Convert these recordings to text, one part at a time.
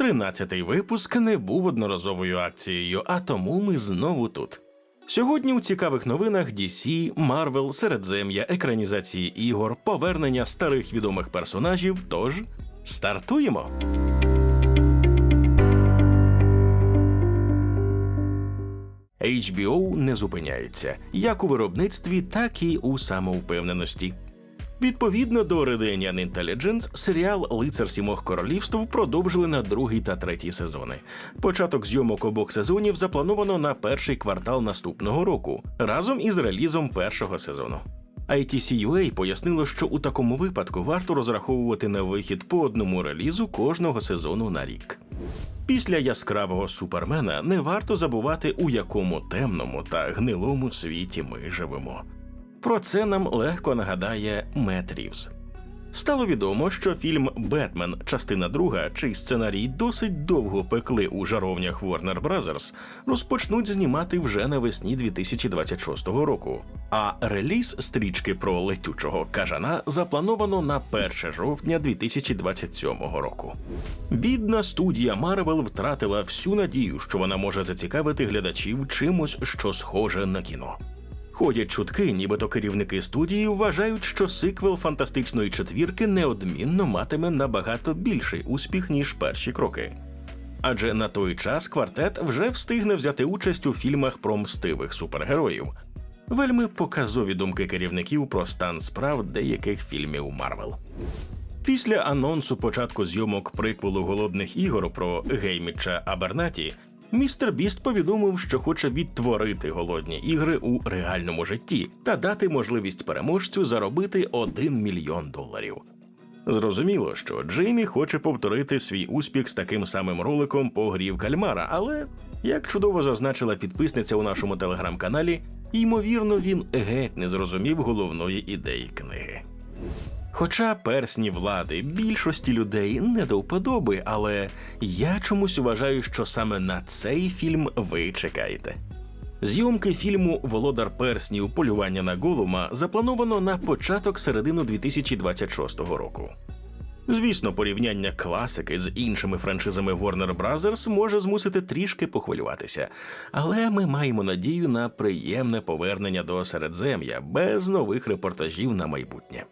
Тринадцятий випуск не був одноразовою акцією, а тому ми знову тут. Сьогодні у цікавих новинах DC, Marvel, Середзем'я, екранізації ігор, повернення старих відомих персонажів. Тож стартуємо. HBO не зупиняється як у виробництві, так і у самовпевненості. Відповідно до Redenian Intelligence, серіал Лицар Сімох королівств продовжили на другий та третій сезони. Початок зйомок обох сезонів заплановано на перший квартал наступного року разом із релізом першого сезону. ITC.UA пояснило, що у такому випадку варто розраховувати на вихід по одному релізу кожного сезону на рік. Після яскравого супермена не варто забувати, у якому темному та гнилому світі ми живемо. Про це нам легко нагадає Мет Рівз. Стало відомо, що фільм Бетмен, частина друга, чий сценарій досить довго пекли у жаровнях Warner Bros., розпочнуть знімати вже навесні 2026 року. А реліз стрічки про летючого кажана заплановано на 1 жовтня 2027 року. Бідна студія Марвел втратила всю надію, що вона може зацікавити глядачів чимось, що схоже на кіно. Ходять чутки, нібито керівники студії вважають, що сиквел фантастичної четвірки неодмінно матиме набагато більший успіх, ніж перші кроки. Адже на той час квартет вже встигне взяти участь у фільмах про мстивих супергероїв. Вельми показові думки керівників про стан справ деяких фільмів Марвел. Після анонсу початку зйомок приквелу голодних ігор про Гейміча Абернаті Містер Біст повідомив, що хоче відтворити голодні ігри у реальному житті та дати можливість переможцю заробити 1 мільйон доларів. Зрозуміло, що Джеймі хоче повторити свій успіх з таким самим роликом по грі в кальмара, але як чудово зазначила підписниця у нашому телеграм-каналі, ймовірно, він геть не зрозумів головної ідеї книги. Хоча персні влади більшості людей не до вподоби, але я чомусь вважаю, що саме на цей фільм ви чекаєте. Зйомки фільму Володар перснів полювання на голума заплановано на початок середину 2026 року. Звісно, порівняння класики з іншими франшизами Warner Bros. може змусити трішки похвилюватися, але ми маємо надію на приємне повернення до Середзем'я без нових репортажів на майбутнє.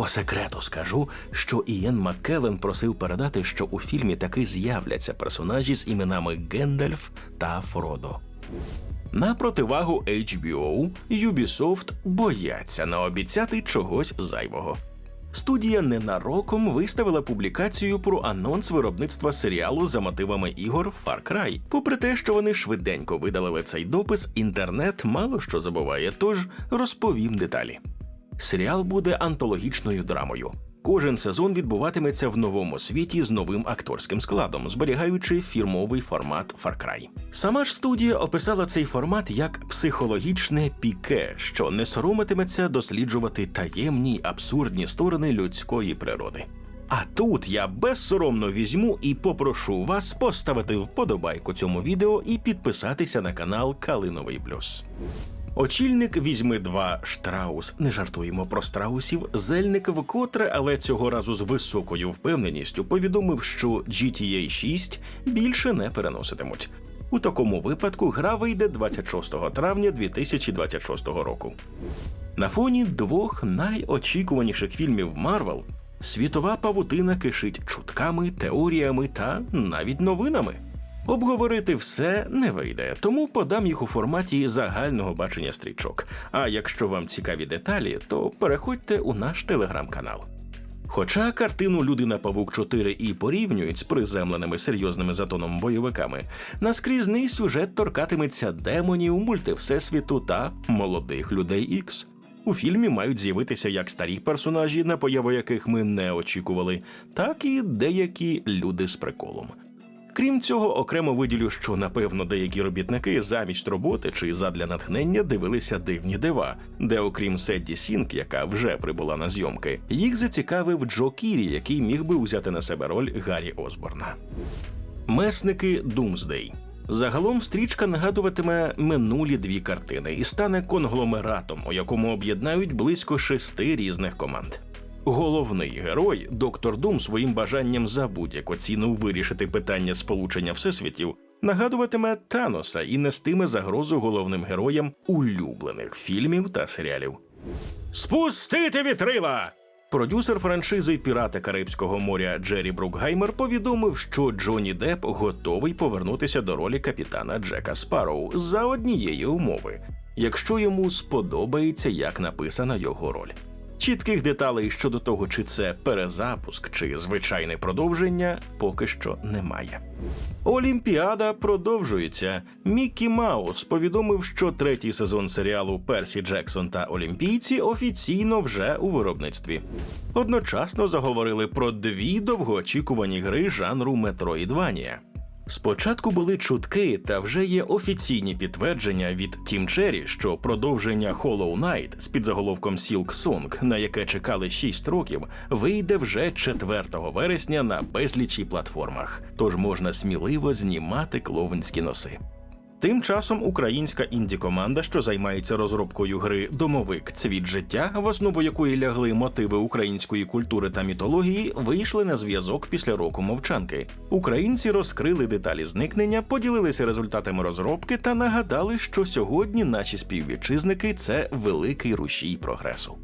По секрету скажу, що Ієн Маккелен просив передати, що у фільмі таки з'являться персонажі з іменами Гендальф та Фродо. На противагу HBO, Ubisoft бояться наобіцяти чогось зайвого. Студія ненароком виставила публікацію про анонс виробництва серіалу за мотивами ігор Far Cry. Попри те, що вони швиденько видалили цей допис, інтернет мало що забуває, тож розповім деталі. Серіал буде антологічною драмою. Кожен сезон відбуватиметься в новому світі з новим акторським складом, зберігаючи фірмовий формат Far Cry. Сама ж студія описала цей формат як психологічне піке, що не соромитиметься досліджувати таємні абсурдні сторони людської природи. А тут я безсоромно візьму і попрошу вас поставити вподобайку цьому відео і підписатися на канал Калиновий Плюс. Очільник візьми два штраус. Не жартуємо про страусів. Зельник вкотре, але цього разу з високою впевненістю повідомив, що GTA 6 більше не переноситимуть. У такому випадку гра вийде 26 травня 2026 року. На фоні двох найочікуваніших фільмів Марвел світова павутина кишить чутками, теоріями та навіть новинами. Обговорити все не вийде, тому подам їх у форматі загального бачення стрічок. А якщо вам цікаві деталі, то переходьте у наш телеграм-канал. Хоча картину Людина Павук 4 і порівнюють з приземленими серйозними затоном бойовиками, наскрізний сюжет торкатиметься демонів, мультивсесвіту та молодих людей Ікс. У фільмі мають з'явитися як старі персонажі, на появу яких ми не очікували, так і деякі люди з приколом. Крім цього, окремо виділю, що напевно деякі робітники замість роботи чи задля натхнення дивилися дивні дива, де, окрім Седді Сінк, яка вже прибула на зйомки, їх зацікавив Джо Кірі, який міг би взяти на себе роль Гаррі Осборна. Месники Думсдей. Загалом стрічка нагадуватиме минулі дві картини і стане конгломератом, у якому об'єднають близько шести різних команд. Головний герой, доктор Дум, своїм бажанням за будь-яку ціну вирішити питання сполучення всесвітів, нагадуватиме Таноса і нестиме загрозу головним героям улюблених фільмів та серіалів. Спустити вітрила! Продюсер франшизи Пірати Карибського моря Джері Брукгаймер повідомив, що Джонні Депп готовий повернутися до ролі капітана Джека Спарроу за однієї умови, якщо йому сподобається, як написана його роль. Чітких деталей щодо того, чи це перезапуск, чи звичайне продовження, поки що немає. Олімпіада продовжується. Міккі Маус повідомив, що третій сезон серіалу Персі Джексон та Олімпійці офіційно вже у виробництві. Одночасно заговорили про дві довгоочікувані гри жанру Метроїдванія. Спочатку були чутки, та вже є офіційні підтвердження від Тім Черрі, що продовження Hollow Knight з підзаголовком Silk Song, на яке чекали 6 років, вийде вже 4 вересня на безлічі платформах. Тож можна сміливо знімати клоунські носи. Тим часом українська інді-команда, що займається розробкою гри Домовик Цвіт життя, в основу якої лягли мотиви української культури та мітології, вийшли на зв'язок після року мовчанки. Українці розкрили деталі зникнення, поділилися результатами розробки та нагадали, що сьогодні наші співвітчизники це великий рушій прогресу.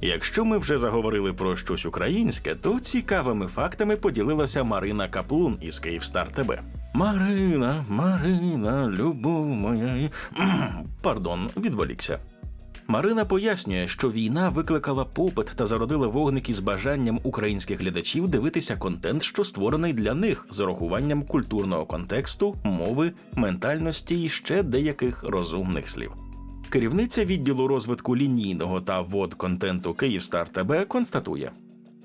Якщо ми вже заговорили про щось українське, то цікавими фактами поділилася Марина Каплун із Київстар ТБ. Марина, Марина, любов моя. Пардон, відволікся. Марина пояснює, що війна викликала попит та зародила вогники з бажанням українських глядачів дивитися контент, що створений для них, з урахуванням культурного контексту, мови, ментальності і ще деяких розумних слів. Керівниця відділу розвитку лінійного та вод контенту Київстар ТБ констатує: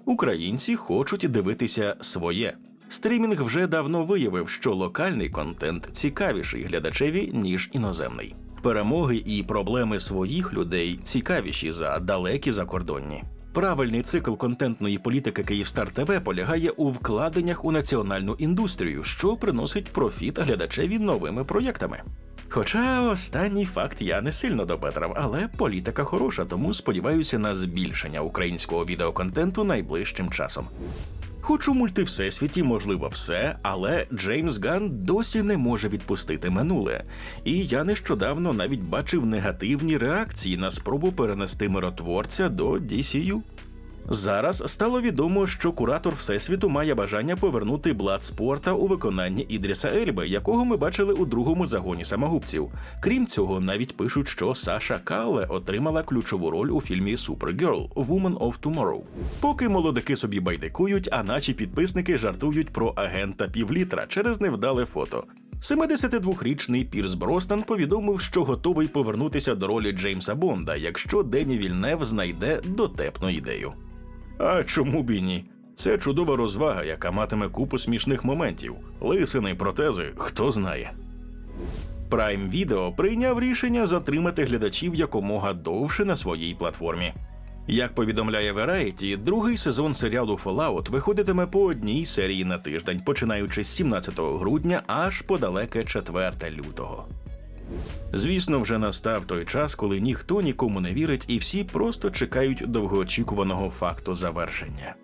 українці хочуть дивитися своє. Стрімінг вже давно виявив, що локальний контент цікавіший глядачеві ніж іноземний. Перемоги і проблеми своїх людей цікавіші за далекі закордонні. Правильний цикл контентної політики Київстар ТВ полягає у вкладеннях у національну індустрію, що приносить профіт глядачеві новими проєктами. Хоча останній факт я не сильно допетрав, але політика хороша, тому сподіваюся на збільшення українського відеоконтенту найближчим часом. Хоч у мультивсесвіті можливо все, але Джеймс Ган досі не може відпустити минуле. І я нещодавно навіть бачив негативні реакції на спробу перенести миротворця до DCU. Зараз стало відомо, що куратор Всесвіту має бажання повернути Бладспорта у виконанні Ідріса Ельби, якого ми бачили у другому загоні самогубців. Крім цього, навіть пишуть, що Саша Калле отримала ключову роль у фільмі Supergirl Woman of Tomorrow. Поки молодики собі байдикують, а наші підписники жартують про агента півлітра через невдале фото. 72-річний Пірс Броснан повідомив, що готовий повернутися до ролі Джеймса Бонда, якщо Дені Вільнев знайде дотепну ідею. А чому б і ні? Це чудова розвага, яка матиме купу смішних моментів. Лисини, протези, хто знає. Prime Video прийняв рішення затримати глядачів якомога довше на своїй платформі. Як повідомляє Variety, другий сезон серіалу Fallout виходитиме по одній серії на тиждень, починаючи з 17 грудня аж по далеке 4 лютого. Звісно, вже настав той час, коли ніхто нікому не вірить, і всі просто чекають довгоочікуваного факту завершення.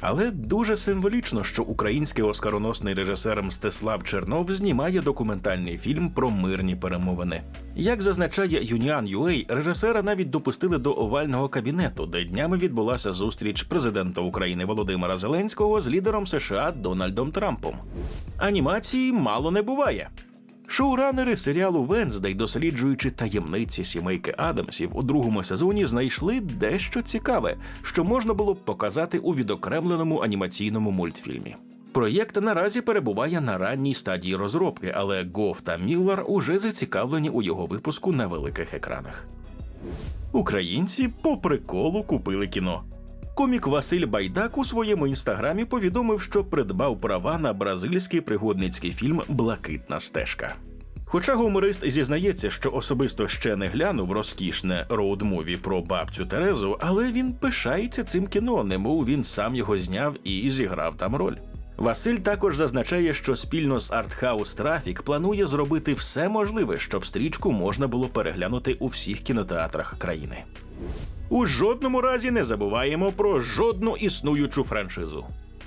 Але дуже символічно, що український оскароносний режисер Мстислав Чернов знімає документальний фільм про мирні перемовини. Як зазначає Юніан UA, режисера навіть допустили до овального кабінету, де днями відбулася зустріч президента України Володимира Зеленського з лідером США Дональдом Трампом. Анімації мало не буває. Шоуранери серіалу Венздей, досліджуючи таємниці сімейки Адамсів у другому сезоні, знайшли дещо цікаве, що можна було б показати у відокремленому анімаційному мультфільмі. Проєкт наразі перебуває на ранній стадії розробки, але Гоф та Міллар уже зацікавлені у його випуску на великих екранах. Українці по приколу купили кіно. Комік Василь Байдак у своєму інстаграмі повідомив, що придбав права на бразильський пригодницький фільм Блакитна стежка. Хоча гуморист зізнається, що особисто ще не глянув розкішне роуд-муві про бабцю Терезу, але він пишається цим кіно, немов він сам його зняв і зіграв там роль. Василь також зазначає, що спільно з Артхаус Трафік планує зробити все можливе, щоб стрічку можна було переглянути у всіх кінотеатрах країни. У жодному разі не забуваємо про жодну існуючу франшизу.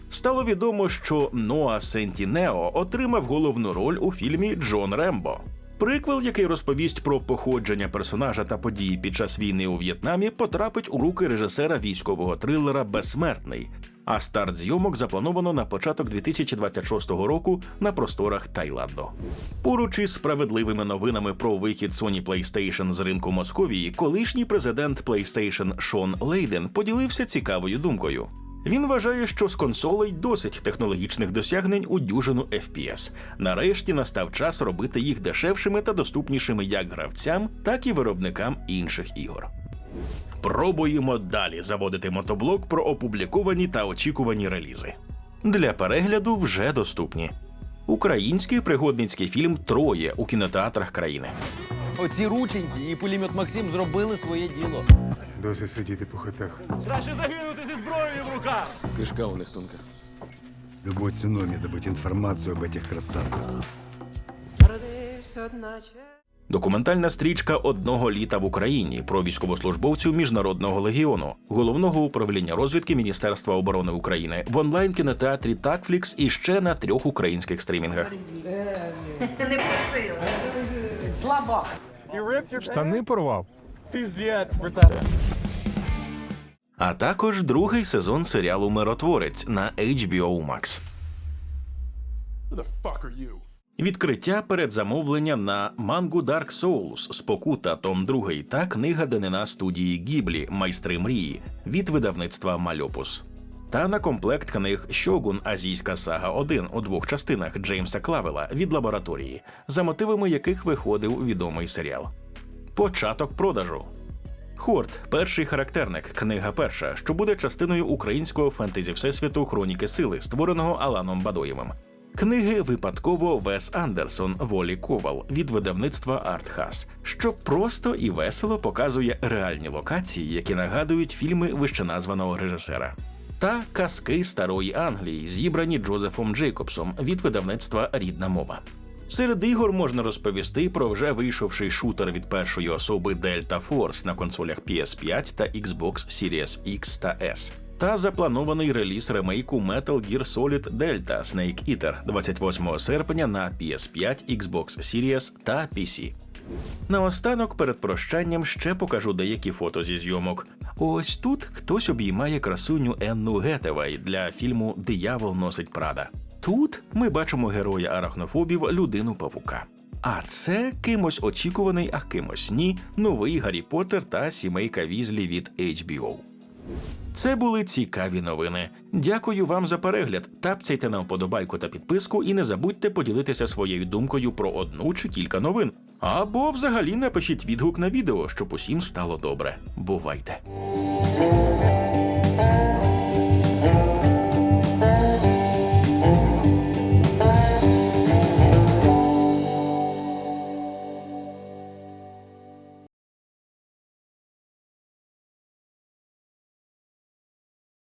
Стало відомо, що Ноа Сентінео отримав головну роль у фільмі Джон Рембо. Приквел, який розповість про походження персонажа та події під час війни у В'єтнамі, потрапить у руки режисера військового трилера Безсмертний. А старт зйомок заплановано на початок 2026 року на просторах Таїланду. Поруч із справедливими новинами про вихід Sony PlayStation з ринку Московії, колишній президент PlayStation Шон Лейден поділився цікавою думкою. Він вважає, що з консолей досить технологічних досягнень у дюжину FPS. Нарешті настав час робити їх дешевшими та доступнішими як гравцям, так і виробникам інших ігор. Пробуємо далі заводити мотоблок про опубліковані та очікувані релізи. Для перегляду вже доступні. Український пригодницький фільм Троє у кінотеатрах країни. Оці рученьки і пулемет Максим зробили своє діло. Досить сидіти по хатах. Краще загинути зі зброєю в руках. Кишка у них тонка. Любой ценой мне добыть информацию об этих красавцах. Документальна стрічка одного літа в Україні про військовослужбовців міжнародного легіону, головного управління розвідки Міністерства оборони України в онлайн кінотеатрі Такфлікс і ще на трьох українських стрімінгах. Не просила. Слабак. Штани порвав. Піздець, а також другий сезон серіалу Миротворець на HBO Max. Відкриття передзамовлення на мангу Dark Souls Спокута Том 2 та книга Данина студії Гіблі Майстри мрії від видавництва Мальопус. Та на комплект книг Щогун Азійська сага 1 у двох частинах Джеймса Клавела від лабораторії, за мотивами яких виходив відомий серіал. Початок продажу. Хорт перший характерник, книга перша, що буде частиною українського фентезі всесвіту Хроніки сили, створеного Аланом Бадоєвим. Книги випадково Вес Андерсон Волі Ковал від видавництва Артхас, що просто і весело показує реальні локації, які нагадують фільми вищеназваного режисера. Та казки старої Англії, зібрані Джозефом Джейкобсом від видавництва Рідна мова. Серед ігор можна розповісти про вже вийшовший шутер від першої особи Delta Force на консолях PS5 та Xbox Series X та S, та запланований реліз ремейку Metal Gear Solid Delta Snake Eater 28 серпня на PS5, Xbox Series та PC. Наостанок перед прощанням ще покажу деякі фото зі зйомок. Ось тут хтось обіймає красуню Енну Гетевай для фільму Диявол носить Прада. Тут ми бачимо героя арахнофобів людину павука. А це кимось очікуваний, а кимось ні, новий Гаррі Поттер та сімейка Візлі від HBO. Це були цікаві новини. Дякую вам за перегляд. Тапцяйте на вподобайку та підписку і не забудьте поділитися своєю думкою про одну чи кілька новин. Або взагалі напишіть відгук на відео, щоб усім стало добре. Бувайте!